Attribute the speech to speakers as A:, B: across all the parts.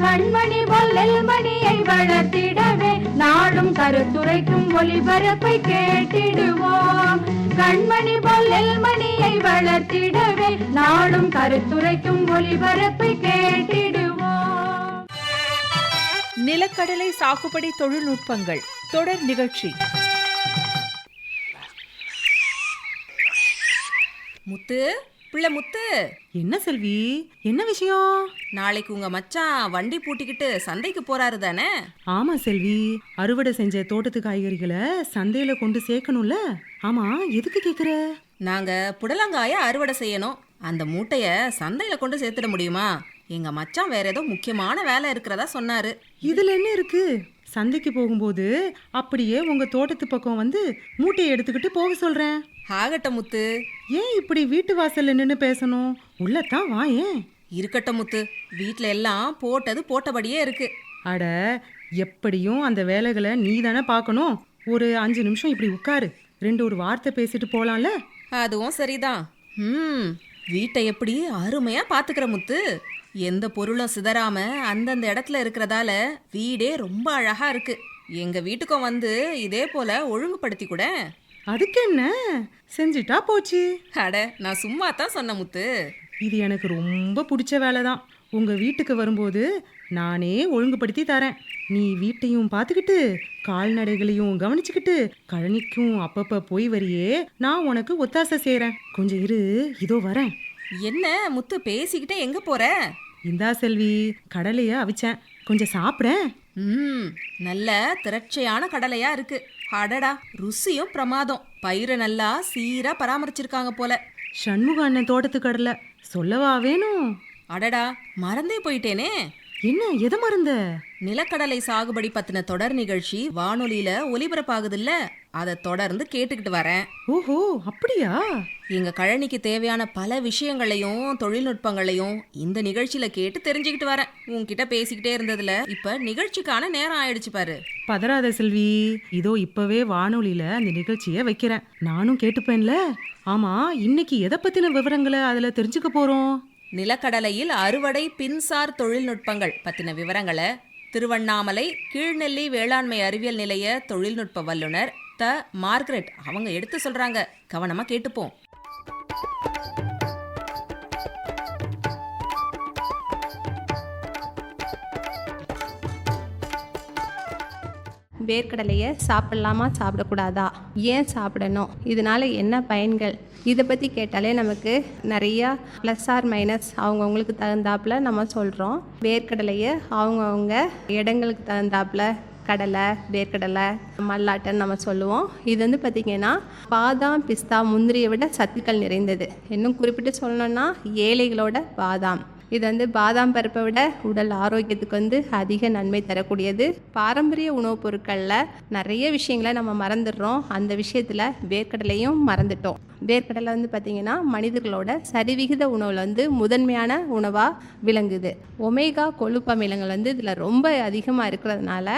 A: கண்மணி பொல்லில் மணியை வளர்த்திடவே நாடும் கருத்துரைக்கும் ஒளிபரப்பை கேட்டிடுவோம். கண்மணி பொல்லில் மணியை வளர்த்திடவே நாடும் கருத்துரைக்கும் ஒளிபரப்பை கேட்டிடுவோம்.
B: நிலக்கடலை சாகுபடி தொழில்நுட்பங்கள் தொடர் நிகழ்ச்சி.
C: முத்து? பிள்ளை முத்து.
D: என்ன செல்வி? என்ன விஷயம்?
C: நாளைக்கு உங்க மச்சான் வண்டி பூட்டிக்கிட்டு சந்தைக்கு போறாரு தானே?
D: ஆமா செல்வி. அறுவடை செஞ்ச தோட்டத்து காய்கறிகளை சந்தையில கொண்டு சேர்க்கணும்ல? ஆமா எதுக்கு கேக்குற?
C: நாங்க புடலங்காய அறுவடை செய்யணும். அந்த மூட்டைய சந்தையில கொண்டு சேர்த்துட முடியுமா? எங்க மச்சான் வேற ஏதோ முக்கியமான வேலை இருக்கிறதா சொன்னாரு.
D: இதுல என்ன இருக்கு? சந்தைக்கு போகும்போது அப்படியே உங்க தோட்டத்து பக்கம் வந்து மூட்டையை எடுத்துக்கிட்டு போக சொல்றேன்.
C: ஆகட்டும் முத்து.
D: ஏன் இப்படி வீட்டு வாசல்ல நின்னு பேசணும்? உள்ளத்தான் வா ஏன்?
C: இருக்கட்டும் முத்து. வீட்ல எல்லாம் போட்டது போட்டபடியே இருக்கு.
D: அட எப்படியும் அந்த வேலைகளை நீ தானே பார்க்கணும். ஒரு அஞ்சு நிமிஷம் இப்படி உட்காரு. ரெண்டு ஒரு வார்த்தை பேசிட்டு போலாம்ல?
C: அதுவும் சரிதான். ம். வீட்டை எப்படி அருமையா பாத்துக்கிற முத்து? எந்த பொருளும் சிதறாம அந்தந்த இடத்துல இருக்கிறதால வீடே ரொம்ப அழகா இருக்கு. எங்க வீட்டுக்கும் வந்து இதே போல ஒழுங்குபடுத்தி கூட.
D: அதுக்கு என்ன? செஞ்சிட்டா போச்சு.
C: அட நான் சும்மா தான் சொன்ன முத்து.
D: இது எனக்கு ரொம்ப பிடிச்ச வேலை தான் உங்கள் வீட்டுக்கு வரும்போது நானே ஒழுங்குபடுத்தி தரேன். நீ வீட்டையும் பார்த்துக்கிட்டு கால்நடைகளையும் கவனிச்சுக்கிட்டு கழனிக்கும் அப்பப்போ போய் வரியே. நான் உனக்கு ஒத்தாசை செய்கிறேன் கொஞ்சம் இரு இதோ வரேன்.
C: என்ன முத்து பேசிக்கிட்டே எங்க போற?
D: இந்தா செல்வி கடலையை அவிச்சேன். கொஞ்சம் சாப்பிடேன்
C: ம் நல்ல திரட்சையான கடலையா இருக்கு. அடடா ருசியும் பிரமாதம். பயிரை நல்லா சீரா பராமரிச்சிருக்காங்க போல.
D: சண்முக அண்ணன் தோட்டத்து கடலை. சொல்லவா வேணும்?
C: அடடா மறந்தே போயிட்டேனே.
D: என்ன எதை மறந்த?
C: நிலக்கடலை சாகுபடி பத்தின தொடர் நிகழ்ச்சி வானொலியில ஒலிபரப்பாகுதுல்ல? அதை தொடர்ந்து கேட்டுக்கிட்டு வரேன்.
D: ஓஹோ அப்படியா?
C: எங்க கழனிக்கு தேவையான பல விஷயங்களையும் தொழில்நுட்பங்களையும் இந்த நிகழ்ச்சியில கேட்டு தெரிஞ்சுக்கிட்டு வரேன். உன்கிட்ட பேசிக்கிட்டே இருந்ததுல இப்ப நிகழ்ச்சிக்கான நேரம் ஆயிடுச்சு பாரு.
D: பதறாத செல்வி இதோ இப்பவே வானொலியில அந்த நிகழ்ச்சியை வைக்கிறேன். நானும் கேட்டுப்பேன்ல. ஆமா இன்னைக்கு எதை பத்தின விவரங்களை அதுல தெரிஞ்சுக்க போறோம்?
C: நிலக்கடலையில் அறுவடை பின்சார் தொழில்நுட்பங்கள் பற்றின விவரங்களை திருவண்ணாமலை கீழ்நெல்லி வேளாண்மை அறிவியல் நிலைய தொழில்நுட்ப வல்லுனர் த. மார்கரெட். அவங்க எடுத்து சொல்றாங்க. கவனமா கேட்டுப்போம்.
E: வேர்க்கடலையை சாப்பிடலாமா சாப்பிடக்கூடாதா? ஏன் சாப்பிடணும்? இதனால என்ன பயன்கள்? இதை பற்றி கேட்டாலே நமக்கு நிறையா ப்ளஸ் ஆர் மைனஸ் அவங்கவுங்களுக்கு தகுந்தாப்பில் நம்ம சொல்கிறோம் வேர்க்கடலையை அவங்கவுங்க இடங்களுக்கு தகுந்தாப்புல கடலை வேர்க்கடலை மல்லாட்டைன்னு நம்ம சொல்லுவோம். இது வந்து பார்த்திங்கன்னா பாதாம் பிஸ்தா முந்திரியை விட சத்துக்கள் நிறைந்தது. இன்னும் குறிப்பிட்டு சொல்லணும்னா ஏழைகளோட பாதாம். இது வந்து பாதாம் பருப்பை விட உடல் ஆரோக்கியத்துக்கு வந்து அதிக நன்மை தரக்கூடியது. பாரம்பரிய உணவுப் பொருட்களில் நிறைய விஷயங்களை நம்ம மறந்துடுறோம். அந்த விஷயத்தில் வேர்க்கடலையும் மறந்துட்டோம். வேர்க்கடலை வந்து பார்த்திங்கன்னா மனிதர்களோட சரிவிகித உணவில் வந்து முதன்மையான உணவாக விளங்குது. ஒமேகா கொழுப்பு அமிலங்கள் வந்து இதில் ரொம்ப அதிகமாக இருக்கிறதுனால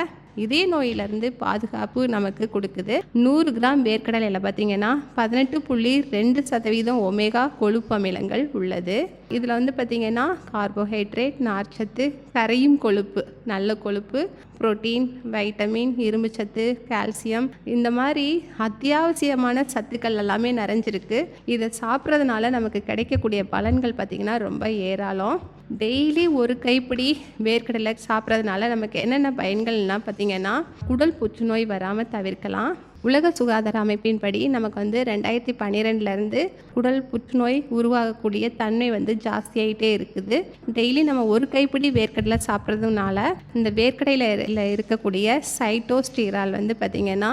E: இதே நோயிலிருந்து பாதுகாப்பு நமக்கு கொடுக்குது. நூறு கிராம் வேர்க்கடலையில் பார்த்தீங்கன்னா பதினெட்டு புள்ளி ரெண்டு சதவீதம் ஒமேகா கொழுப்பு அமிலங்கள் உள்ளது. இதில் வந்து பார்த்திங்கன்னா கார்போஹைட்ரேட் நார்ச்சத்து கரையும் கொழுப்பு நல்ல கொழுப்பு புரோட்டீன் வைட்டமின் இரும்புச்சத்து கால்சியம் இந்த மாதிரி அத்தியாவசியமான சத்துக்கள் எல்லாமே நிறைஞ்சிருக்கு. இதை சாப்பிட்றதுனால நமக்கு கிடைக்கக்கூடிய பலன்கள் பார்த்திங்கன்னா ரொம்ப ஏராளம். டெய்லி ஒரு கைப்பிடி வேர்க்கடலை சாப்பிட்றதுனால நமக்கு என்னென்ன பயன்கள்னால் பார்த்திங்கன்னா குடல் புற்றுநோய் வராமல் தவிர்க்கலாம். உலக சுகாதார அமைப்பின்படி நமக்கு வந்து ரெண்டாயிரத்தி பன்னிரெண்டுலேருந்து குடல் புற்றுநோய் உருவாகக்கூடிய தன்மை வந்து ஜாஸ்தியாகிட்டே இருக்குது. டெய்லி நம்ம ஒரு கைப்பிடி வேர்க்கடலை சாப்பிட்றதுனால இந்த வேர்க்கடையில் இருக்கக்கூடிய சைட்டோஸ்டீரால் வந்து பார்த்திங்கன்னா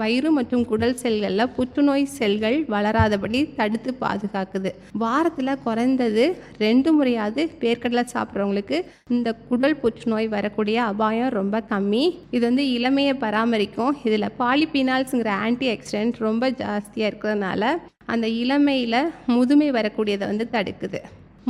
E: வயிறு மற்றும் குடல் செல்களில் புற்றுநோய் செல்கள் வளராதபடி தடுத்து பாதுகாக்குது. வாரத்தில் குறைந்தது ரெண்டு முறையாவது வேர்க்கடலை சாப்பிட்றவங்களுக்கு இந்த குடல் புற்றுநோய் வரக்கூடிய அபாயம் ரொம்ப கம்மி. இது வந்து இளமையை பராமரிக்கும். இதில் பாலிபீனால்ஸுங்கிற ஆன்டி ஆக்சிடென்ட் ரொம்ப ஜாஸ்தியாக இருக்கிறதுனால அந்த இளமையில் முதுமை வரக்கூடியதை வந்து தடுக்குது.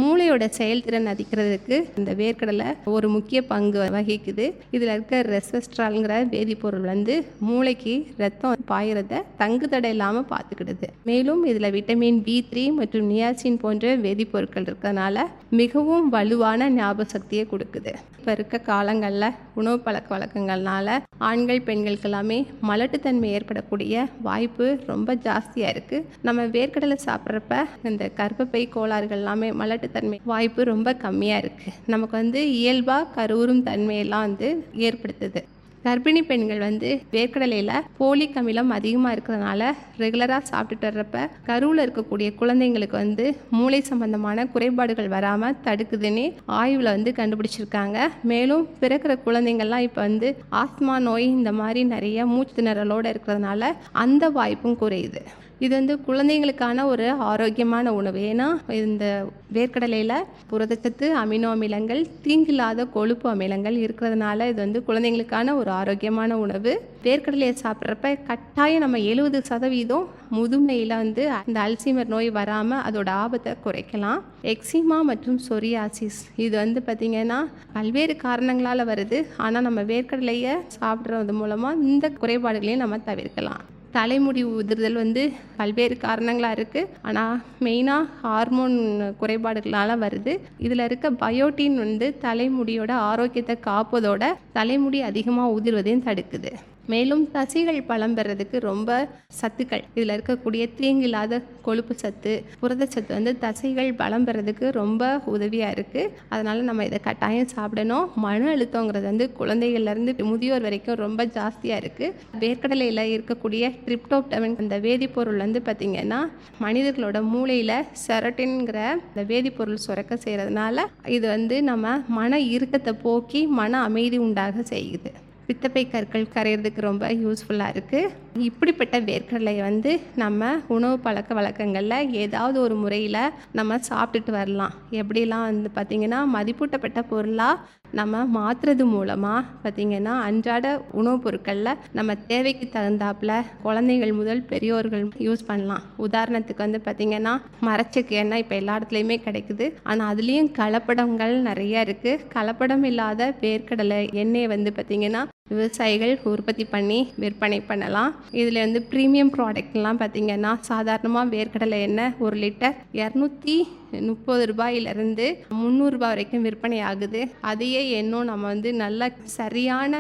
E: மூளையோட செயல்திறன் அதிக்கிறதுக்கு இந்த வேர்க்கடலை ஒரு முக்கிய பங்கு வகிக்குது. இதில் இருக்க ரெஸ்வெஸ்ட்ரால்ங்கிற வேதிப்பொருள் வந்து மூளைக்கு ரத்தம் பாயிறத தங்கு தடை இல்லாமல் பார்த்துக்கிடுது. மேலும் இதில் விட்டமின் பி த்ரீ மற்றும் நியாசின் போன்ற வேதிப்பொருட்கள் இருக்கிறதுனால மிகவும் வலுவான ஞாபக சக்தியை கொடுக்குது. இப்போ இருக்க காலங்களில் உணவு பழக்க வழக்கங்கள்னால ஆண்கள் பெண்களுக்கு எல்லாமே மலட்டுத்தன்மை ஏற்படக்கூடிய வாய்ப்பு ரொம்ப ஜாஸ்தியாக இருக்குது நம்ம வேர்க்கடலை சாப்பிட்றப்ப இந்த கர்ப்பப்பை கோளாறுகள் எல்லாமே மலட்டுத்தன்மை வாய்ப்பு ரொம்ப கம்மியாக இருக்குது நமக்கு வந்து இயல்பாக கருவுறும் தன்மையெல்லாம் வந்து ஏற்படுத்துது. கர்ப்பிணி பெண்கள் வந்து வேர்க்கடலையில் போலிக் அமிலம் அதிகமாக இருக்கிறதுனால ரெகுலராக சாப்பிட்டுட்டு வர்றப்ப கருவில் இருக்கக்கூடிய குழந்தைங்களுக்கு வந்து மூளை சம்பந்தமான குறைபாடுகள் வராமல் தடுக்குதுன்னு ஆய்வில் வந்து கண்டுபிடிச்சிருக்காங்க. மேலும் பிறக்கிற குழந்தைங்கள்லாம் இப்போ வந்து ஆஸ்மா நோய் இந்த மாதிரி நிறைய மூச்சு திணறலோடு இருக்கிறதுனால அந்த வாய்ப்பும் குறையுது. இது வந்து குழந்தைங்களுக்கான ஒரு ஆரோக்கியமான உணவு. ஏன்னா இந்த வேர்க்கடலையில் புரதச்சத்து அமினோ அமிலங்கள் தீங்கில்லாத கொழுப்பு அமிலங்கள் இருக்கிறதுனால இது வந்து குழந்தைங்களுக்கான ஒரு ஆரோக்கியமான உணவு. வேர்க்கடலையை சாப்பிட்றப்ப கட்டாயம் நம்ம எழுபது சதவீதம் முதுமையில் வந்து இந்த அல்சீமர் நோய் வராமல் அதோட ஆபத்தை குறைக்கலாம். எக்ஸிமா மற்றும் சொரியாசிஸ். இது வந்து பார்த்திங்கன்னா பல்வேறு காரணங்களால் வருது. ஆனால் நம்ம வேர்க்கடலையை சாப்பிட்றது மூலமாக இந்த குறைபாடுகளையும் நம்ம தவிர்க்கலாம். தலைமுடி உதிர்தல் வந்து பல்வேறு காரணங்களாக இருக்குது ஆனால் மெயினாக ஹார்மோன் குறைபாடுகளால் வருது. இதில் இருக்க பயோட்டின் வந்து தலைமுடியோட ஆரோக்கியத்தை காப்பதோட தலைமுடி அதிகமாக உதிர்வதையும் தடுக்குது. மேலும் தசைகள் பலம் பெறதுக்கு ரொம்ப சத்துக்கள். இதில் இருக்கக்கூடிய தீங்கில்லாத கொழுப்பு சத்து புரதச்சத்து வந்து தசைகள் பலம் பெறதுக்கு ரொம்ப உதவியாக இருக்குது அதனால் நம்ம இதை கட்டாயம் சாப்பிடணும். மன அழுத்தங்கிறது வந்து குழந்தைகள்லேருந்து முதியோர் வரைக்கும் ரொம்ப ஜாஸ்தியாக இருக்குது வேர்க்கடலையில் இருக்கக்கூடிய ட்ரிப்டோப்டமின் அந்த வேதிப்பொருள் வந்து பார்த்திங்கன்னா மனிதர்களோட மூளையில் செரட்டின்கிற இந்த வேதிப்பொருள் சுரக்க செய்கிறதுனால இது வந்து நம்ம மன இறுக்கத்தை போக்கி மன அமைதி உண்டாக செய்யுது. பித்தப்பை கற்கள் கரையிறதுக்கு ரொம்ப யூஸ்ஃபுல்லாக இருக்குது இப்படிப்பட்ட வேர்க்கடலையை வந்து நம்ம உணவு பழக்க வழக்கங்களில் ஏதாவது ஒரு முறையில் நம்ம சாப்பிட்டுட்டு வரலாம். எப்படிலாம் வந்து பார்த்திங்கன்னா மதிப்பூட்டப்பட்ட பொருளாக நம்ம மாற்றுறது மூலமாக பார்த்திங்கன்னா அன்றாட உணவுப் பொருட்களில் நம்ம தேவைக்கு தகுந்தாப்புல குழந்தைகள் முதல் பெரியோர்கள் யூஸ் பண்ணலாம். உதாரணத்துக்கு வந்து பார்த்திங்கன்னா மரச்சக்கு எண்ணெய் இப்போ எல்லா இடத்துலையுமே கிடைக்குது. ஆனால் அதுலேயும் கலப்படங்கள் நிறைய இருக்குது கலப்படம் இல்லாத வேர்க்கடலை எண்ணெய் வந்து பார்த்திங்கன்னா விவசாயிகள் உற்பத்தி பண்ணி விற்பனை பண்ணலாம். இதில் வந்து ப்ரீமியம் ப்ராடக்ட்லாம் பார்த்திங்கன்னா சாதாரணமாக வேர்க்கடலை எண்ணெய் ஒரு லிட்டர் இரநூத்தி முப்பது ரூபாயிலிருந்து முந்நூறுரூபா வரைக்கும் விற்பனை ஆகுது. அதையே இன்னும் நம்ம வந்து நல்ல சரியான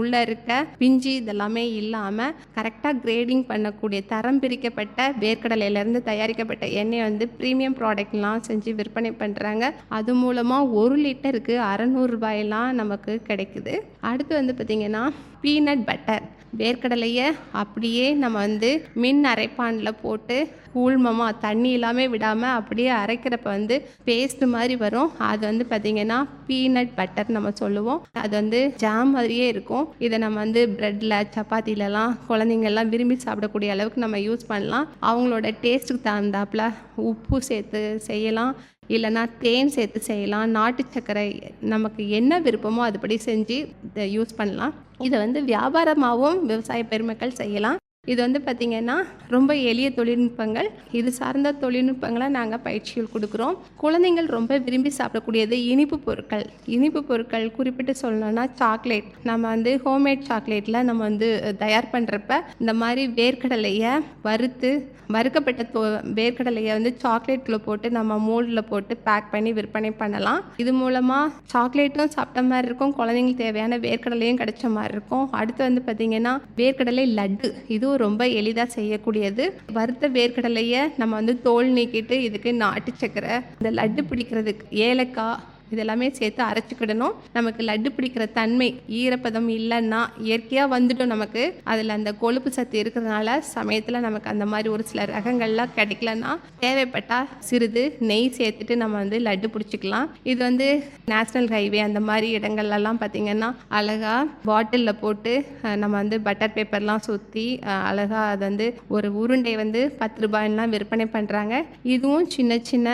E: உள்ளே இருக்க பிஞ்சு இதெல்லாமே இல்லாமல் கரெக்டாக கிரேடிங் பண்ணக்கூடிய தரம் பிரிக்கப்பட்ட வேர்க்கடலையிலேருந்து தயாரிக்கப்பட்ட எண்ணெய் வந்து ப்ரீமியம் ப்ராடக்ட்லாம் செஞ்சு விற்பனை பண்ணுறாங்க அது மூலமாக ஒரு லிட்டருக்கு அறநூறுபாயெல்லாம் நமக்கு கிடைக்குது. அடுத்து வந்து பார்த்திங்கன்னா பீனட் பட்டர் வேர்க்கடலையை அப்படியே நம்ம வந்து மின் அரைப்பானில் போட்டு கூழ்மமாக தண்ணி இல்லாமல் விடாமல் அப்படியே அரைக்கிறப்ப வந்து பேஸ்ட் மாதிரி வரும். அது வந்து பார்த்திங்கன்னா பீனட் பட்டர் நம்ம சொல்லுவோம். அது வந்து ஜாம் மாதிரியே இருக்கும். இதை நம்ம வந்து ப்ரெட்டில் சப்பாத்திலலாம் குழந்தைங்கள்லாம் விரும்பி சாப்பிடக்கூடிய அளவுக்கு நம்ம யூஸ் பண்ணலாம். அவங்களோட டேஸ்ட்டுக்கு தகுந்தாப்புல உப்பு சேர்த்து செய்யலாம். இல்லைனா தேன் சேர்த்து செய்யலாம் நாட்டு சர்க்கரை நமக்கு என்ன விருப்பமோ அதுபடி செஞ்சு இதை யூஸ் பண்ணலாம். இதை வந்து வியாபாரமாகவும் விவசாய பெருமக்கள் செய்யலாம். இது வந்து பார்த்திங்கன்னா ரொம்ப எளிய தொழில்நுட்பங்கள். இது சார்ந்த தொழில்நுட்பங்களை நாங்கள் பயிற்சிகள் கொடுக்குறோம். குழந்தைங்கள் ரொம்ப விரும்பி சாப்பிடக்கூடியது இனிப்பு பொருட்கள். இனிப்பு பொருட்கள் குறிப்பிட்டு சொல்லணும்னா சாக்லேட். நம்ம வந்து ஹோம்மேட் சாக்லேட்டில் நம்ம வந்து தயார் பண்ணுறப்ப இந்த மாதிரி வேர்க்கடலையை வறுத்து வறுக்கப்பட்ட தோ வேர்க்கடலையை வந்து சாக்லேட்டில் போட்டு நம்ம மோல்டில் போட்டு பேக் பண்ணி விற்பனை பண்ணலாம். இது மூலமாக சாக்லேட்டும் சாப்பிட்ட மாதிரி இருக்கும். குழந்தைங்களுக்கு தேவையான வேர்க்கடலையும் கிடைச்ச மாதிரி இருக்கும். அடுத்து வந்து பார்த்திங்கன்னா வேர்க்கடலை லட்டு. இதுவும் ரொம்ப எளிதாக செய்யக்கூடியது. வறுத்த வேர்க்கடலையை நம்ம வந்து தோல் நீக்கிட்டு இதுக்கு நாட்டு சக்கரை இந்த லட்டு பிடிக்கிறதுக்கு ஏலக்காய் இதெல்லாமே சேர்த்து அரைச்சிக்கிடணும். நமக்கு லட்டு பிடிக்கிற தன்மை ஈரப்பதம் இல்லைன்னா இயற்கையாக வந்துடும் நமக்கு. அதில் அந்த கொழுப்பு சத்து இருக்கிறதுனால சமயத்தில் நமக்கு அந்த மாதிரி ஒரு சில ரகங்கள்லாம் கிடைக்கலன்னா தேவைப்பட்டால் சிறிது நெய் சேர்த்துட்டு நம்ம வந்து லட்டு பிடிச்சிக்கலாம். இது வந்து நேஷ்னல் ஹைவே அந்த மாதிரி இடங்கள்லாம் பார்த்திங்கன்னா அழகாக பாட்டிலில் போட்டு நம்ம வந்து பட்டர் பேப்பர்லாம் சுற்றி அழகாக அது வந்து ஒரு உருண்டை வந்து பத்து ரூபாயெல்லாம் விற்பனை பண்ணுறாங்க இதுவும் சின்ன சின்ன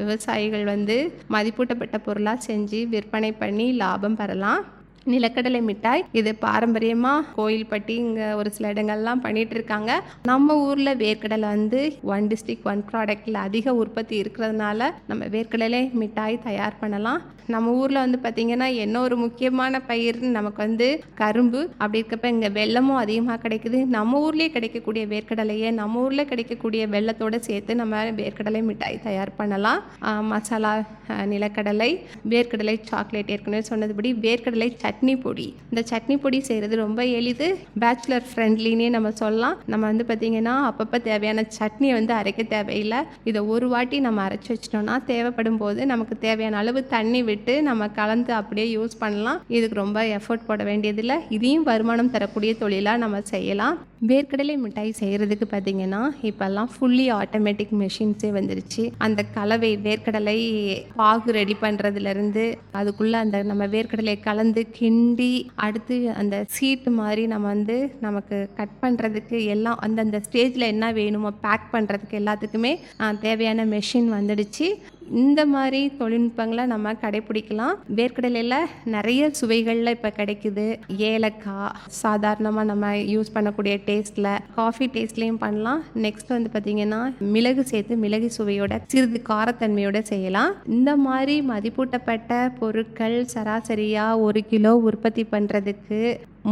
E: விவசாயிகள் வந்து மதிப்பூட்டப்பட்ட பொருள் பொருளாக செஞ்சு விற்பனை பண்ணி லாபம் பெறலாம். நிலக்கடலை மிட்டாய் இது பாரம்பரியமாக கோயில்பட்டி இங்கே ஒரு சில இடங்கள்லாம் பண்ணிகிட்டு இருக்காங்க நம்ம ஊரில் வேர்க்கடலை வந்து ஒன் டிஸ்ட்ரிக் ஒன் ப்ராடக்டில் அதிக உற்பத்தி இருக்கிறதுனால நம்ம வேர்க்கடலை மிட்டாய் தயார் பண்ணலாம். நம்ம ஊரில் வந்து பார்த்திங்கன்னா என்ன ஒரு முக்கியமான பயிர்னு நமக்கு வந்து கரும்பு அப்படி இருக்கப்ப இங்கே வெள்ளமும் அதிகமாக கிடைக்குது. நம்ம ஊர்லேயே கிடைக்கக்கூடிய வேர்க்கடலையை நம்ம ஊரில் கிடைக்கக்கூடிய வெள்ளத்தோடு சேர்த்து நம்ம வேர்க்கடலை மிட்டாய் தயார் பண்ணலாம். மசாலா நிலக்கடலை வேர்க்கடலை சாக்லேட் ஏற்கனவே சொன்னதுபடி வேர்க்கடலை சட்னி பொடி. இந்த சட்னி பொடி செய்கிறது ரொம்ப எளிது. பேச்சுலர் ஃப்ரெண்ட்லினே நம்ம சொல்லலாம். நம்ம வந்து பார்த்திங்கன்னா அப்பப்போ தேவையான சட்னியை வந்து அரைக்க தேவையில்லை. இதை ஒரு வாட்டி நம்ம அரைச்சி வச்சிட்டோம்னா தேவைப்படும் போது நமக்கு தேவையான அளவு தண்ணி விட்டு நம்ம கலந்து அப்படியே யூஸ் பண்ணலாம். இதுக்கு ரொம்ப எஃபோர்ட் போட வேண்டியதில்லை. இதையும் வருமானம் தரக்கூடிய தொழிலாக நம்ம செய்யலாம். வேர்க்கடலை மிட்டாய் செய்கிறதுக்கு பார்த்தீங்கன்னா இப்போல்லாம் ஃபுல்லி ஆட்டோமேட்டிக் மிஷின்ஸே வந்துருச்சு. அந்த கலவை வேர்க்கடலை பாகு ரெடி பண்ணுறதுலேருந்து அதுக்குள்ளே அந்த நம்ம வேர்க்கடலையை கலந்து கிண்டி அடுத்து அந்த சீட்டு மாதிரி நம்ம வந்து நமக்கு கட் பண்ணுறதுக்கு எல்லாம் அந்தந்த ஸ்டேஜில் என்ன வேணுமோ பேக் பண்ணுறதுக்கு எல்லாத்துக்குமே தேவையான மெஷின் வந்துடுச்சு. இந்த மாதிரி தொழில்நுட்பங்களை நம்ம கடைப்பிடிக்கலாம். வேர்க்கடலையில் நிறைய சுவைகளில் இப்போ கிடைக்குது. ஏலக்காய் சாதாரணமாக நம்ம யூஸ் பண்ணக்கூடிய டேஸ்ட்டில் காஃபி டேஸ்ட்லேயும் பண்ணலாம். நெக்ஸ்ட் வந்து பார்த்திங்கன்னா மிளகு சேர்த்து மிளகு சுவையோட சிறிது காரத்தன்மையோட செய்யலாம். இந்த மாதிரி மதிப்பூட்டப்பட்ட பொருட்கள் சராசரியாக ஒரு கிலோ உற்பத்தி பண்ணுறதுக்கு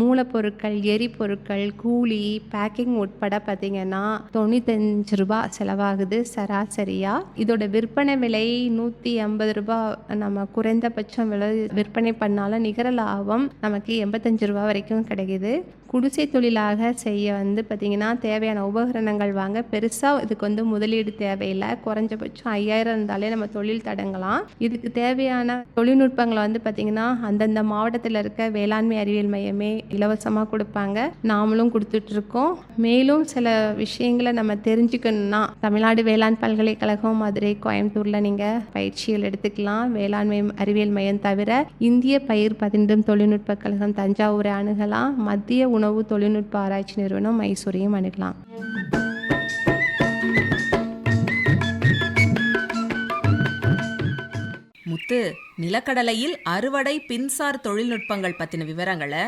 E: மூலப்பொருட்கள் எரிபொருட்கள் கூலி பேக்கிங் உட்பட பார்த்தீங்கன்னா தொண்ணூத்தஞ்சு ரூபாய் செலவாகுது சராசரியாக இதோட விற்பனை விலை நூற்றி ஐம்பது ரூபாய் நம்ம குறைந்தபட்சம் விலை விற்பனை பண்ணாலும் நிகர லாபம் நமக்கு எண்பத்தஞ்சு ரூபா வரைக்கும் கிடைக்குது. குடிசை தொழிலாக செய்ய வந்து பார்த்திங்கன்னா தேவையான உபகரணங்கள் வாங்க பெருசாக இதுக்கு வந்து முதலீடு தேவையில்லை. குறைஞ்சபட்சம் ஐயாயிரம் இருந்தாலே நம்ம தொழில் தடங்கலாம். இதுக்கு தேவையான தொழில்நுட்பங்களை வந்து பார்த்திங்கன்னா அந்தந்த மாவட்டத்தில் இருக்க வேளாண்மை அறிவியல் மையமே இலவசமாக கொடுப்பாங்க. நாமளும் கொடுத்துட்ருக்கோம். மேலும் சில விஷயங்களை நம்ம தெரிஞ்சுக்கணும்னா தமிழ்நாடு வேளாண் பல்கலைக்கழகம் மதுரை கோயம்புத்தூரில் நீங்கள் பயிற்சிகள் எடுத்துக்கலாம். வேளாண்மை அறிவியல் மையம் தவிர இந்திய பயிர் பதினிடும் தொழில்நுட்ப கழகம் தஞ்சாவூரை அணுகலாம். மத்திய உணவு தொழில்நுட்ப ஆராய்ச்சி நிறுவனம் மைசூரையும் அணுகலாம்.
C: முத்து நிலக்கடலையில் அறுவடை பின்சார் தொழில்நுட்பங்கள் பற்றின விவரங்களை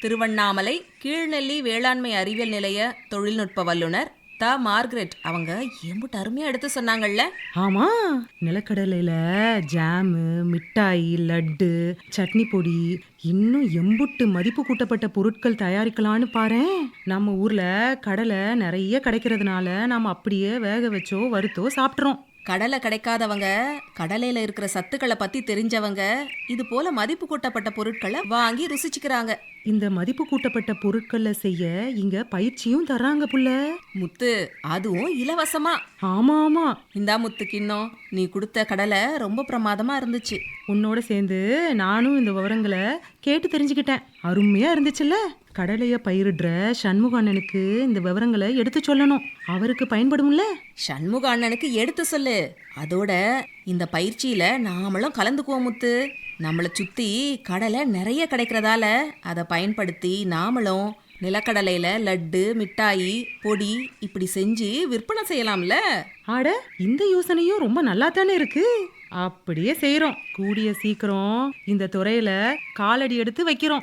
C: திருவண்ணாமலை கீழ்நெல்லி வேளாண்மை அறிவியல் நிலைய தொழில்நுட்ப வல்லுநர் தா மார்கரெட். அவங்க எம்புட்டு அருமையா எடுத்து சொன்னாங்கல்ல?
D: ஆமா. நிலக்கடலையில ஜாமு மிட்டாய் லட்டு சட்னி பொடி இன்னும் எம்புட்டு மதிப்பு கூட்டப்பட்ட பொருட்கள் தயாரிக்கலான்னு பாரு நம்ம ஊர்ல கடலை நிறைய கிடைக்கிறதுனால நாம அப்படியே வேக வச்சோ வறுத்தோ சாப்பிட்றோம்
C: கடலை கிடைக்காதவங்க கடலையில இருக்கிற சத்துக்களை பத்தி தெரிஞ்சவங்க இது போல மதிப்பு கூட்டப்பட்ட பொருட்களை வாங்கி ருசிச்சுக்கிறாங்க.
D: இந்த மதிப்பு கூட்டப்பட்ட பொருட்கள்ல செய்ய இங்க பயிற்சியும் தர்றாங்க புள்ள.
C: முத்து அதுவும் இலவசமா.
D: ஆமா ஆமா
C: இந்தா முத்து கிண்ணம் நீ கொடுத்த கடலை ரொம்ப பிரமாதமா இருந்துச்சு.
D: உன்னோட சேர்ந்து நானும் இந்த விவரங்களை கேட்டு தெரிஞ்சுக்கிட்டேன். அருமையா இருந்துச்சுல்ல? கடலைய பயிரிடுற சண்முக அண்ணனுக்கு இந்த விவரங்களை எடுத்து சொல்லணும். அவருக்கு பயன்படும்ல?
C: சண்முக அண்ணனுக்கு எடுத்து சொல்லு. அதோட இந்த பயிற்சியில நாமளும் கலந்துக்குவோம் முத்து. நம்மளை சுத்தி கடலை நிறைய கிடைக்கிறதால அதை பயன்படுத்தி நாமளும் நிலக்கடலையில லட்டு மிட்டாயி பொடி இப்படி செஞ்சு விற்பனை செய்யலாம்ல.
D: ஆட இந்த யோசனையும் ரொம்ப நல்லா தானே இருக்கு? அப்படியே செய்றோம். கூடிய சீக்கிரம் இந்த துறையில காலடி எடுத்து வைக்கிறோம்.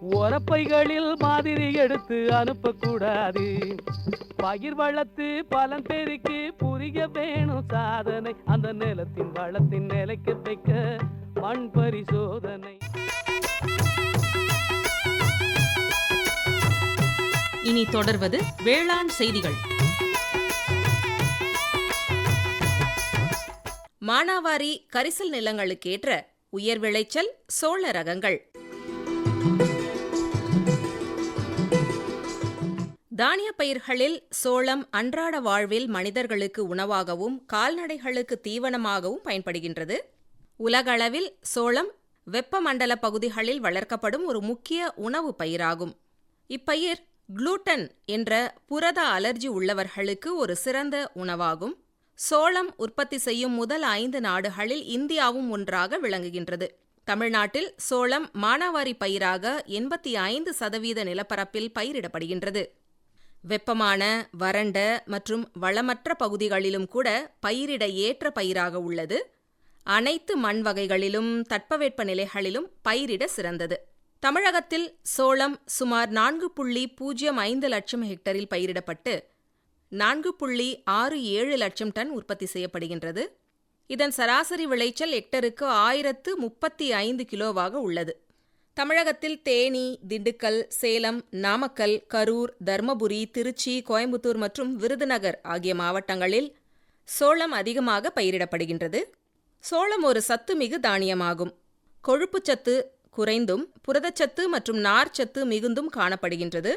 F: உரப்பைகளில் மாதிரி எடுத்து அனுப்பக்கூடாது. பயிர் வளர்த்து பலன் பெருக்கி புரிய வேணும் சாதனை. அந்த நிலத்தின் வளத்தின் நிலைக்கு வைக்க மண் பரிசோதனை.
G: இனி தொடர்வது வேளாண் செய்திகள்.
C: மானாவாரி கரிசல் நிலங்களுக்கேற்ற உயர் விளைச்சல் சோழ ரகங்கள். தானிய பயிர்களில் சோளம் அன்றாட வாழ்வில் மனிதர்களுக்கு உணவாகவும் கால்நடைகளுக்கு தீவனமாகவும் பயன்படுகின்றது. உலகளவில் சோளம் வெப்பமண்டல பகுதிகளில் வளர்க்கப்படும் ஒரு முக்கிய உணவு பயிராகும். இப்பயிர் குளூட்டன் என்ற புரத அலர்ஜி உள்ளவர்களுக்கு ஒரு சிறந்த உணவாகும். சோளம் உற்பத்தி செய்யும் முதல் ஐந்து நாடுகளில் இந்தியாவும் ஒன்றாக விளங்குகின்றது. தமிழ்நாட்டில் சோளம் மானாவாரி பயிராக எண்பத்தி ஐந்து சதவீத நிலப்பரப்பில் பயிரிடப்படுகின்றது. வெப்பமான வறண்ட மற்றும் வளமற்ற பகுதிகளிலும் கூட பயிரிட ஏற்ற பயிராக உள்ளது. அனைத்து மண் வகைகளிலும் தட்பவெட்ப நிலைகளிலும் பயிரிட சிறந்தது. தமிழகத்தில் சோளம் சுமார் நான்கு புள்ளி பூஜ்ஜியம் ஐந்து லட்சம் ஹெக்டரில் பயிரிடப்பட்டு நான்கு புள்ளி ஆறு ஏழு லட்சம் டன் உற்பத்தி செய்யப்படுகின்றது. இதன் சராசரி விளைச்சல் ஹெக்டருக்கு ஆயிரத்து முப்பத்தி ஐந்து கிலோவாக உள்ளது. தமிழகத்தில் தேனி திண்டுக்கல் சேலம் நாமக்கல் கரூர் தர்மபுரி திருச்சி கோயம்புத்தூர் மற்றும் விருதுநகர் ஆகிய மாவட்டங்களில் சோளம் அதிகமாக பயிரிடப்படுகின்றது. சோளம் ஒரு சத்துமிகு தானியமாகும். கொழுப்புச்சத்து குறைந்தும் புரதச்சத்து மற்றும் நார்ச்சத்து மிகுந்தும் காணப்படுகின்றது.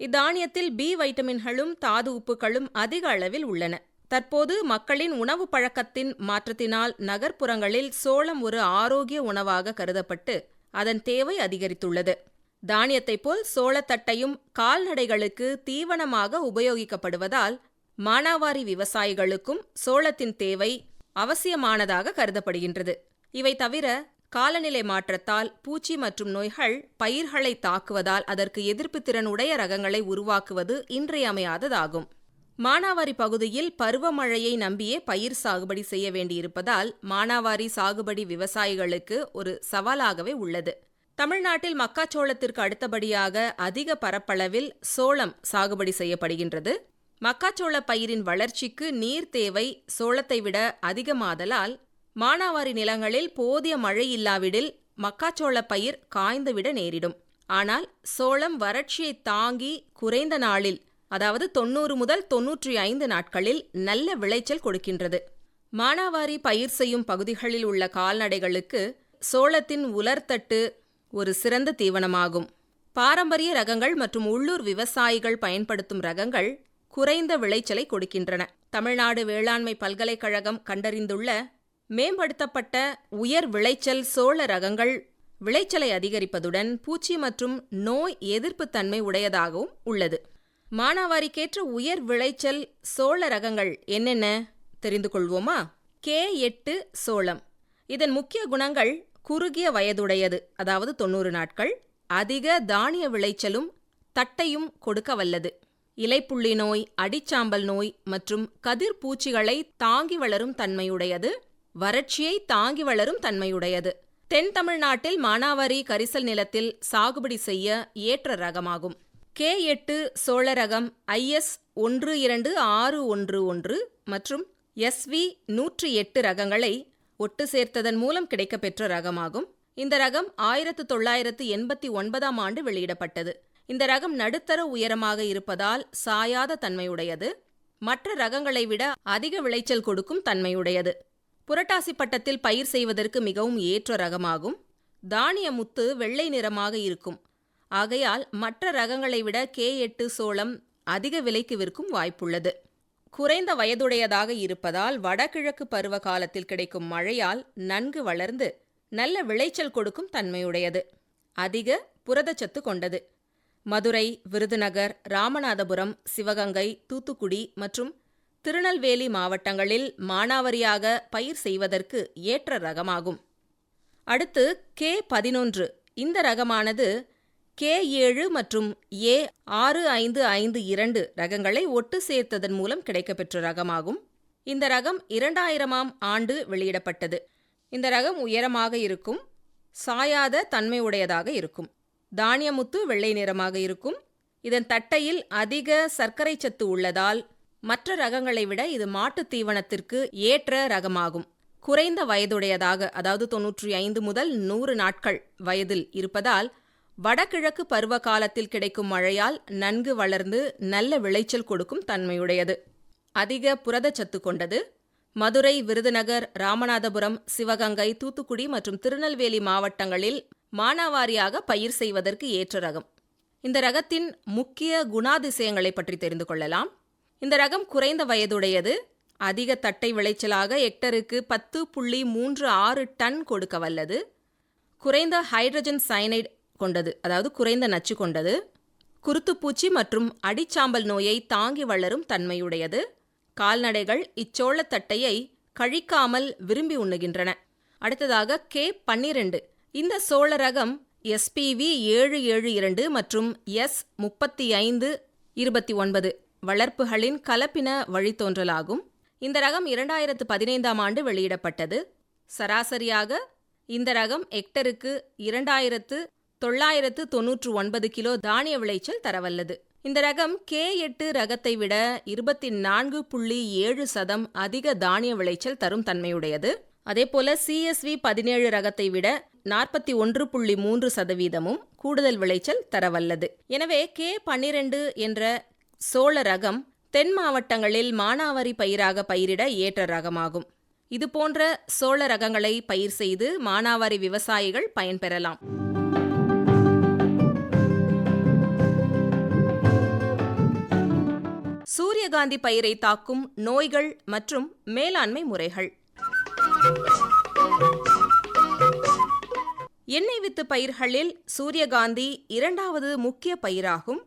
C: இத்தானியத்தில் பி வைட்டமின்களும் தாது உப்புகளும் அதிக அளவில் உள்ளன. தற்போது மக்களின் உணவு பழக்கத்தின் மாற்றத்தினால் நகர்ப்புறங்களில் சோளம் ஒரு ஆரோக்கிய உணவாக கருதப்பட்டு அதன் தேவை அதிகரித்துள்ளது. தானியத்தைப் போல் சோளத்தட்டையும் கால்நடைகளுக்கு தீவனமாக உபயோகிக்கப்படுவதால் மானாவாரி விவசாயிகளுக்கும் சோளத்தின் தேவை அவசியமானதாக கருதப்படுகின்றது. இவை தவிர காலநிலை மாற்றத்தால் பூச்சி மற்றும் நோய்கள் பயிர்களை தாக்குவதால் அதற்கு எதிர்ப்பு திறன் உடைய ரகங்களை உருவாக்குவது இன்றியமையாததாகும். மானாவாரி பகுதியில் பருவமழையை நம்பியே பயிர் சாகுபடி செய்ய வேண்டியிருப்பதால் மானாவாரி சாகுபடி விவசாயிகளுக்கு ஒரு சவாலாகவே உள்ளது. தமிழ்நாட்டில் மக்காச்சோளத்திற்கு அடுத்தபடியாக அதிக பரப்பளவில் சோளம் சாகுபடி செய்யப்படுகின்றது. மக்காச்சோள பயிரின் வளர்ச்சிக்கு நீர் தேவை சோளத்தை விட அதிகமாதலால் மானாவாரி நிலங்களில் போதிய மழை இல்லாவிடில் மக்காச்சோள பயிர் காய்ந்துவிட நேரிடும். ஆனால் சோளம் வறட்சியை தாங்கி குறைந்த நாளில் அதாவது தொண்ணூறு முதல் தொன்னூற்றி ஐந்து நாட்களில் நல்ல விளைச்சல் கொடுக்கின்றது. மானாவாரி பயிர் செய்யும் பகுதிகளில் உள்ள கால்நடைகளுக்கு சோளத்தின் உலர்த்தட்டு ஒரு சிறந்த தீவனமாகும். பாரம்பரிய ரகங்கள் மற்றும் உள்ளூர் விவசாயிகள் பயன்படுத்தும் ரகங்கள் குறைந்த விளைச்சலை கொடுக்கின்றன. தமிழ்நாடு வேளாண்மை பல்கலைக்கழகம் கண்டறிந்துள்ள மேம்படுத்தப்பட்ட உயர் விளைச்சல் சோள ரகங்கள் விளைச்சலை அதிகரிப்பதுடன் பூச்சி மற்றும் நோய் எதிர்ப்புத்தன்மை உடையதாகவும் உள்ளது. மானாவாரிக்கேற்ற உயர் விளைச்சல் சோள ரகங்கள் என்னென்ன? தெரிந்து கொள்வோமா? கே எட்டு சோளம். இதன் முக்கிய குணங்கள் குறுகிய வயதுடையது அதாவது தொண்ணூறு நாட்கள். அதிக தானிய விளைச்சலும் தட்டையும் கொடுக்க வல்லது இலைப்புள்ளி நோய் அடிச்சாம்பல் நோய் மற்றும் கதிர் பூச்சிகளை தாங்கி வளரும் தன்மையுடையது. வறட்சியை தாங்கி வளரும் தன்மையுடையது. தென் தமிழ்நாட்டில் மானாவாரி கரிசல் நிலத்தில் சாகுபடி செய்ய ஏற்ற ரகமாகும். கே எட்டு சோழ ரகம் ஐஎஸ் ஒன்று இரண்டு ஆறு ஒன்று ஒன்று மற்றும் எஸ்வி நூற்றி எட்டு ரகங்களை ஒட்டு சேர்த்ததன் மூலம் கிடைக்கப்பெற்ற ரகமாகும். இந்த ரகம் ஆயிரத்து தொள்ளாயிரத்து எண்பத்தி ஒன்பதாம் ஆண்டு வெளியிடப்பட்டது. இந்த ரகம் நடுத்தர உயரமாக இருப்பதால் சாயாத தன்மையுடையது. மற்ற ரகங்களை விட அதிக விளைச்சல் கொடுக்கும் தன்மையுடையது. புரட்டாசி பட்டத்தில் பயிர் செய்வதற்கு மிகவும் ஏற்ற ரகமாகும். தானிய முத்து வெள்ளை நிறமாக இருக்கும். ஆகையால் மற்ற ரகங்களை விட கே எட்டு சோளம் அதிக விலைக்கு விற்கும் வாய்ப்புள்ளது. குறைந்த வயதுடையதாக இருப்பதால் வடகிழக்கு பருவ காலத்தில் கிடைக்கும் மழையால் நன்கு வளர்ந்து நல்ல விளைச்சல் கொடுக்கும் தன்மையுடையது. அதிக புரதச்சத்து கொண்டது. மதுரை விருதுநகர் ராமநாதபுரம் சிவகங்கை தூத்துக்குடி மற்றும் திருநெல்வேலி மாவட்டங்களில் மானாவரியாக பயிர் செய்வதற்கு ஏற்ற ரகமாகும். அடுத்து கே பதினொன்று. இந்த ரகமானது கே ஏழு மற்றும் ஏ ஆறு ஐந்து ஐந்து இரண்டு ரகங்களை ஒட்டு சேர்த்ததன் மூலம் கிடைக்கப்பெற்ற ரகமாகும். இந்த ரகம் இரண்டாயிரமாம் ஆண்டு வெளியிடப்பட்டது. இந்த ரகம் உயரமாக இருக்கும் சாயாத தன்மையுடையதாக இருக்கும். தானியமுத்து வெள்ளை நிறமாக இருக்கும். இதன் தட்டையில் அதிக சர்க்கரை சத்து உள்ளதால் மற்ற ரகங்களை விட இது மாட்டுத் தீவனத்திற்கு ஏற்ற ரகமாகும். குறைந்த வயதுடையதாக அதாவது தொன்னூற்றி ஐந்து முதல் நூறு நாட்கள் வயதில் இருப்பதால் வடகிழக்கு பருவகாலத்தில் கிடைக்கும் மழையால் நன்கு வளர்ந்து நல்ல விளைச்சல் கொடுக்கும் தன்மையுடையது. அதிக புரதச்சத்து கொண்டது. மதுரை விருதுநகர் ராமநாதபுரம் சிவகங்கை தூத்துக்குடி மற்றும் திருநெல்வேலி மாவட்டங்களில் மானாவாரியாக பயிர் செய்வதற்கு ஏற்ற ரகம். இந்த ரகத்தின் முக்கிய குணாதிசயங்களை பற்றி தெரிந்து கொள்ளலாம். இந்த ரகம் குறைந்த வயதுடையது. அதிக தட்டை விளைச்சலாக ஹெக்டருக்கு பத்து புள்ளி மூன்று ஆறு டன் கொடுக்க வல்லது குறைந்த ஹைட்ரஜன் சயனைடு கொண்டது அதாவது குறைந்த நச்சு கொண்டது. குருத்துப்பூச்சி மற்றும் அடிச்சாம்பல் நோயை தாங்கி வளரும் தன்மையுடையது. கால்நடைகள் இச்சோளத்தட்டையை கழிக்காமல் விரும்பி உண்ணுகின்றன. அடுத்ததாக கே பன்னிரண்டு. இந்த சோழ ரகம் எஸ்பிவி ஏழு ஏழு இரண்டு மற்றும் எஸ் முப்பத்தி ஐந்து இருபத்தி ஒன்பது வளர்ப்புகளின் கலப்பின வழித்தோன்றலாகும். இந்த ரகம் இரண்டாயிரத்து பதினைந்தாம் ஆண்டு வெளியிடப்பட்டது. சராசரியாக இந்த ரகம் ஹெக்டருக்கு இரண்டாயிரத்து தொள்ளாயிரத்து தொன்னூற்று ஒன்பது கிலோ தானிய விளைச்சல் தரவல்லது. இந்த ரகம் கே எட்டு ரகத்தை விட இருபத்தி நான்கு புள்ளி ஏழு சதம் அதிக தானிய விளைச்சல் தரும் தன்மையுடையது. அதேபோல சிஎஸ்வி பதினேழு ரகத்தை விட நாற்பத்தி ஒன்று புள்ளி மூன்று சதவீதமும் கூடுதல் விளைச்சல் தரவல்லது. எனவே கே பன்னிரண்டு என்ற சோழ ரகம் தென் மாவட்டங்களில் மானாவாரி பயிராக பயிரிட ஏற்ற ரகமாகும். இதுபோன்ற சோழ ரகங்களை பயிர் செய்து மானாவாரி விவசாயிகள் பயன்பெறலாம். சூரியகாந்தி பயிரை தாக்கும் நோய்கள் மற்றும் மேலாண்மை முறைகள். எண்ணெய் வித்து பயிர்களில் சூரியகாந்தி இரண்டாவது முக்கிய பயிராகும்.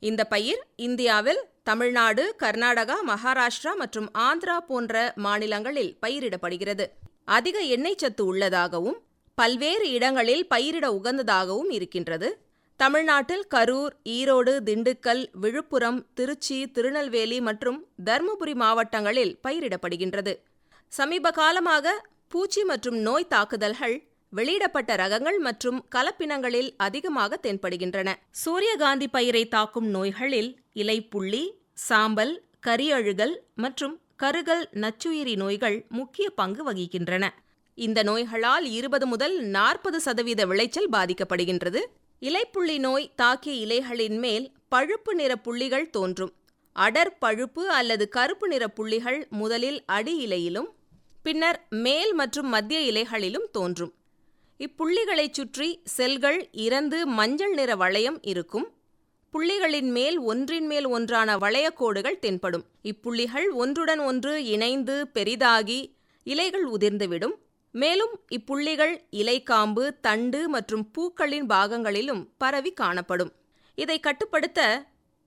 C: இந்த பயிர் இந்தியாவில் தமிழ்நாடு கர்நாடகா மகாராஷ்டிரா மற்றும் ஆந்திரா போன்ற மாநிலங்களில் பயிரிடப்படுகிறது. அதிக எண்ணெய் சத்து உள்ளதாகவும் பல்வேறு இடங்களில் பயிரிட உகந்ததாகவும் இருக்கின்றது. தமிழ்நாட்டில் கரூர் ஈரோடு திண்டுக்கல் விழுப்புரம் திருச்சி திருநெல்வேலி மற்றும் தருமபுரி மாவட்டங்களில் பயிரிடப்படுகின்றது. சமீப காலமாக பூச்சி மற்றும் நோய் தாக்குதல்கள் வெளியிடப்பட்ட ரகங்கள் மற்றும் கலப்பினங்களில் அதிகமாக தென்படுகின்றன. சூரியகாந்தி பயிரை தாக்கும் நோய்களில் இலைப்புள்ளி சாம்பல் கரியழுகல் மற்றும் கருகல் நச்சுயிரி நோய்கள் முக்கிய பங்கு வகிக்கின்றன. இந்த நோய்களால் இருபது முதல் நாற்பது சதவீத விளைச்சல் பாதிக்கப்படுகின்றது. இலைப்புள்ளி நோய் தாக்கிய இலைகளின் மேல் பழுப்பு நிற புள்ளிகள் தோன்றும். அடர் பழுப்பு அல்லது கருப்பு நிற புள்ளிகள் முதலில் அடி இலையிலும் பின்னர் மேல் மற்றும் மத்திய இலைகளிலும் தோன்றும். இப்புள்ளிகளைச் சுற்றி செல்கள் இறந்து மஞ்சள் நிற வளையம் இருக்கும். புள்ளிகளின் மேல் ஒன்றின் மேல் ஒன்றான வளையக்கோடுகள் தென்படும். இப்புள்ளிகள் ஒன்றுடன் ஒன்று இணைந்து பெரிதாகி இலைகள் உதிர்ந்துவிடும். மேலும் இப்புள்ளிகள் இலைக்காம்பு தண்டு மற்றும் பூக்களின் பாகங்களிலும் பரவி காணப்படும். இதை கட்டுப்படுத்த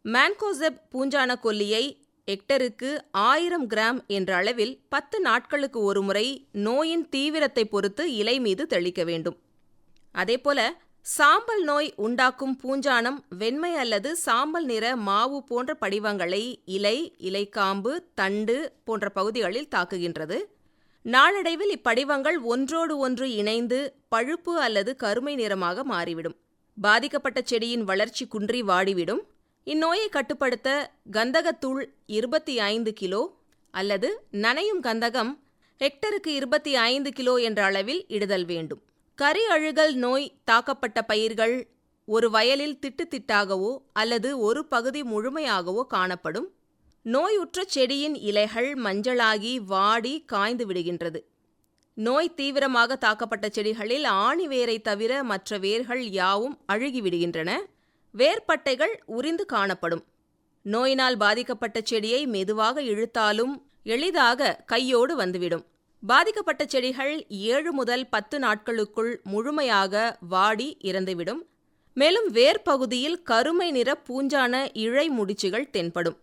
C: மேன்கோசெப் பூஞ்சான கொல்லியை ஹெக்டருக்கு ஆயிரம் கிராம் என்ற அளவில் பத்து நாட்களுக்கு ஒருமுறை நோயின் தீவிரத்தை பொறுத்து இலை மீது தெளிக்க வேண்டும். அதேபோல சாம்பல் நோய் உண்டாக்கும் பூஞ்சானம் வெண்மை அல்லது சாம்பல் நிற மாவு போன்ற படிவங்களை இலை இலைக்காம்பு தண்டு போன்ற பகுதிகளில் தாக்குகின்றது. நாளடைவில் இப்படிவங்கள் ஒன்றோடு ஒன்று இணைந்து பழுப்பு அல்லது கருமை நிறமாக மாறிவிடும். பாதிக்கப்பட்ட செடியின் வளர்ச்சி குன்றி வாடிவிடும். இந்நோயை கட்டுப்படுத்த கந்தகத்தூள் இருபத்தி ஐந்து கிலோ அல்லது நனையும் கந்தகம் ஹெக்டருக்கு இருபத்தி ஐந்து கிலோ என்ற அளவில் இடுதல் வேண்டும். கரி அழுகல் நோய் தாக்கப்பட்ட பயிர்கள் ஒரு வயலில் திட்டு திட்டாகவோ அல்லது ஒரு பகுதி முழுமையாகவோ காணப்படும். நோயுற்ற செடியின் இலைகள் மஞ்சளாகி வாடி காய்ந்து விடுகின்றது. நோய் தீவிரமாக தாக்கப்பட்ட செடிகளில் ஆணி வேரை தவிர மற்ற வேர்கள் யாவும் அழுகிவிடுகின்றன வேர்பட்டைகள் உறிந்து காணப்படும். நோயினால் பாதிக்கப்பட்ட செடியை மெதுவாக இழுத்தாலும் எளிதாக கையோடு வந்துவிடும். பாதிக்கப்பட்ட செடிகள் ஏழு முதல் பத்து நாட்களுக்குள் முழுமையாக வாடி இறந்துவிடும். மேலும் வேர் பகுதியில் கருமை நிற பூஞ்சான இழை முடிச்சுகள் தென்படும்.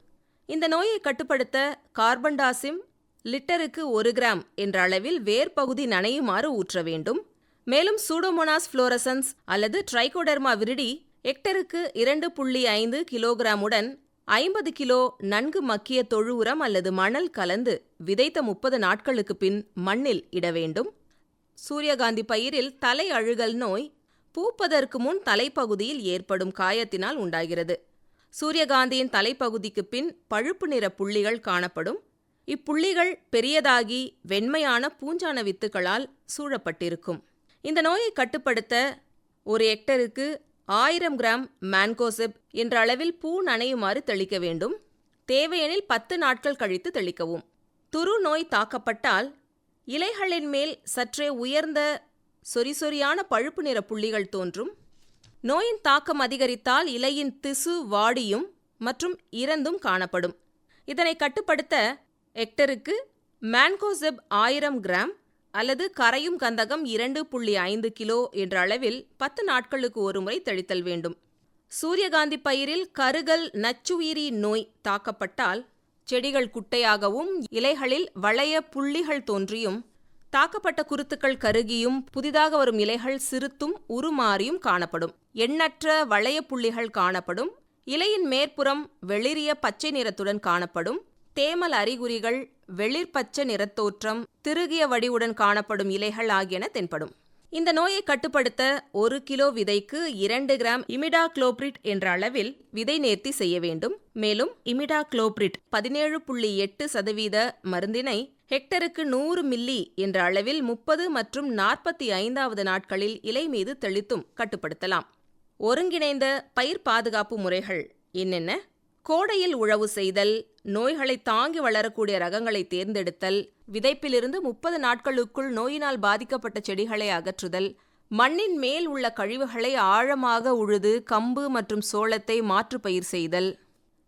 C: இந்த நோயை கட்டுப்படுத்த கார்பன்டாசிம் லிட்டருக்கு ஒரு கிராம் என்ற அளவில் வேர் பகுதி நனையுமாறு ஊற்ற வேண்டும். மேலும் சூடோமோனாஸ் ஃப்ளோரசன்ஸ் அல்லது ட்ரைகோடெர்மா விரிடி ஹெக்டருக்கு இரண்டு புள்ளி ஐந்து கிலோகிராமுடன் ஐம்பது கிலோ நன்கு மக்கிய தொழு உரம் அல்லது மணல் கலந்து விதைத்த முப்பது நாட்களுக்கு பின் மண்ணில் இட வேண்டும். சூரியகாந்தி பயிரில் தலை அழுகல் நோய் பூப்பதற்கு முன் தலைப்பகுதியில் ஏற்படும் காயத்தினால் உண்டாகிறது. சூரியகாந்தியின் தலைப்பகுதிக்கு பின் பழுப்பு நிற புள்ளிகள் காணப்படும். இப்புள்ளிகள் பெரியதாகி வெண்மையான பூஞ்சான வித்துக்களால் சூழப்பட்டிருக்கும். இந்த நோயை கட்டுப்படுத்த ஒரு ஹெக்டருக்கு ஆயிரம் கிராம் மேன்கோசெப் என்ற அளவில் பூ நனையுமாறு தெளிக்க வேண்டும். தேவையெனில் பத்து நாட்கள் கழித்து தெளிக்கவும். துரு நோய் தாக்கப்பட்டால் இலைகளின் மேல் சற்றே உயர்ந்த சொரிசொரியான பழுப்பு நிற புள்ளிகள் தோன்றும். நோயின் தாக்கம் அதிகரித்தால் இலையின் திசு வாடியும் மற்றும் இறந்தும் காணப்படும். இதனை கட்டுப்படுத்த ஹெக்டருக்கு மேன்கோசெப் ஆயிரம் கிராம் அல்லது கரையும் கந்தகம் இரண்டு புள்ளி ஐந்து கிலோ என்ற அளவில் பத்து நாட்களுக்கு ஒருமுறை தெளித்தல் வேண்டும். சூரியகாந்தி பயிரில் கருகல் நச்சுயிரி நோய் தாக்கப்பட்டால் செடிகள் குட்டையாகவும் இலைகளில் வளைய புள்ளிகள் தோன்றியும் தாக்கப்பட்ட குருத்துக்கள் கருகியும் புதிதாக வரும் இலைகள் சிறுத்தும் உருமாறியும் காணப்படும். எண்ணற்ற வளைய புள்ளிகள் காணப்படும். இலையின் மேற்புறம் வெளிரிய பச்சை நிறத்துடன் காணப்படும். தேமல் அறிகுறிகள் வெளிர்பச்சை நிறத்தோற்றம் திருகிய வடிவுடன் காணப்படும் இலைகள் ஆகியன தென்படும். இந்த நோயை கட்டுப்படுத்த ஒரு கிலோ விதைக்கு இரண்டு கிராம் இமிடாக்ளோபிரிட் என்ற அளவில் விதை நேர்த்தி செய்ய வேண்டும். மேலும் இமிடாக்ளோபிரிட் பதினேழு புள்ளி எட்டு சதவீத மருந்தினை ஹெக்டருக்கு நூறு மில்லி என்ற அளவில் முப்பது மற்றும் நாற்பத்தி ஐந்தாவது நாட்களில் இலை மீது தெளித்தும் கட்டுப்படுத்தலாம். ஒருங்கிணைந்த பயிர் பாதுகாப்பு முறைகள் என்னென்ன? கோடையில் உழவு செய்தல் நோய்களை தாங்கி வளரக்கூடிய ரகங்களை தேர்ந்தெடுத்தல் விதைப்பிலிருந்து முப்பது நாட்களுக்குள் நோயினால் பாதிக்கப்பட்ட செடிகளை அகற்றுதல் மண்ணின் மேல் உள்ள கழிவுகளை ஆழமாக உழுது கம்பு மற்றும் சோளத்தை மாற்றுப்பயிர் செய்தல்.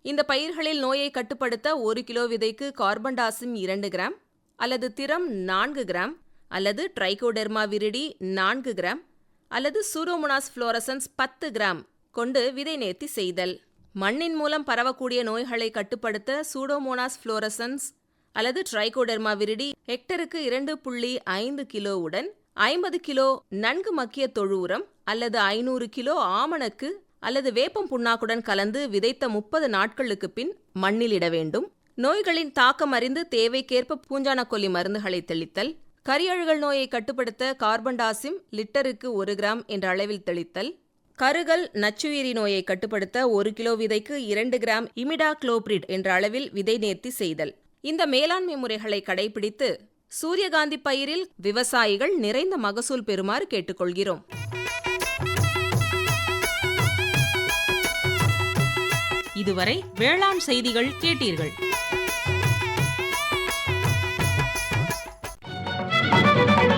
C: இந்த பயிர்களில் நோயை கட்டுப்படுத்த ஒரு கிலோ விதைக்கு கார்பன்டாசிம் இரண்டு கிராம் அல்லது திரம் நான்கு கிராம் அல்லது ட்ரைகோடெர்மா விரிடி நான்கு கிராம் அல்லது சூரோமோனாஸ் ஃப்ளோரசன்ஸ் பத்து கிராம் கொண்டு விதை நேர்த்தி செய்தல். மண்ணின் மூலம் பரவக்கூடிய நோய்களை கட்டுப்படுத்த சூடோமோனாஸ் ஃப்ளோரசன்ஸ் அல்லது ட்ரைகோடெர்மா விரிடி ஹெக்டருக்கு இரண்டு புள்ளி ஐந்து கிலோவுடன் ஐம்பது கிலோ நன்கு மக்கிய தொழு உரம் அல்லது ஐநூறு கிலோ ஆமணக்கு அல்லது வேப்பம் புண்ணாக்குடன் கலந்து விதைத்த முப்பது நாட்களுக்கு பின் மண்ணில் இட வேண்டும். நோய்களின் தாக்கம் அறிந்து தேவைக்கேற்ப பூஞ்சானக்கொல்லி மருந்துகளை தெளித்தல் கரியழுகல் நோயை கட்டுப்படுத்த கார்பன் டாசிம் லிட்டருக்கு ஒரு கிராம் என்ற அளவில் தெளித்தல் கருகல் நச்சுயிரி நோயை கட்டுப்படுத்த ஒரு கிலோ விதைக்கு இரண்டு கிராம் இமிடா குளோப்ரிட் என்ற அளவில் விதை நேர்த்தி செய்தல். இந்த மேலாண்மை முறைகளை கடைபிடித்து சூரியகாந்தி பயிரில் விவசாயிகள் நிறைந்த மகசூல் பெறுமாறு கேட்டுக்கொள்கிறோம்.
G: இதுவரை வேளாண் செய்திகள் கேட்டீர்கள்.
A: உண்ணும்